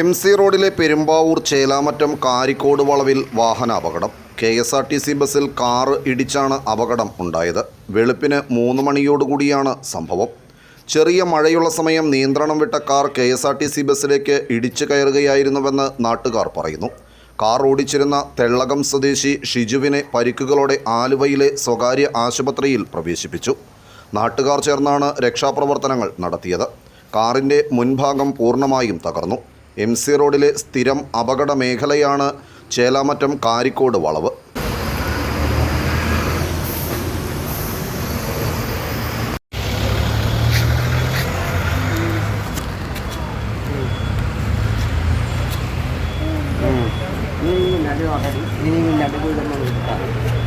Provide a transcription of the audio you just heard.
M C റോഡിലെ പെരുമ്പാവൂർ ചേലാമറ്റം കാരിക്കോട് വളവിൽ വാഹനാപകടം. K S R T C ബസ്സിൽ കാറ് ഇടിച്ചാണ് അപകടം ഉണ്ടായത്. വെളുപ്പിന് മൂന്ന് മണിയോടുകൂടിയാണ് സംഭവം. ചെറിയ മഴയുള്ള സമയം നിയന്ത്രണം വിട്ട car K S R T C ബസ്സിലേക്ക് ഇടിച്ചു കയറുകയായിരുന്നുവെന്ന് നാട്ടുകാർ പറയുന്നു. കാർ ഓടിച്ചിരുന്ന തെള്ളകം സ്വദേശി ഷിജുവിനെ പരിക്കുകളോടെ ആലുവയിലെ സ്വകാര്യ ആശുപത്രിയിൽ പ്രവേശിപ്പിച്ചു. നാട്ടുകാർ ചേർന്നാണ് രക്ഷാപ്രവർത്തനങ്ങൾ നടത്തിയത്. കാറിന്റെ മുൻഭാഗം പൂർണമായും തകർന്നു. എം സി റോഡിലെ സ്ഥിരം അപകട മേഖലയാണ് ചേലാമറ്റം കാരിക്കോട് വളവ് ഇനി നടുകൂടി തന്നെ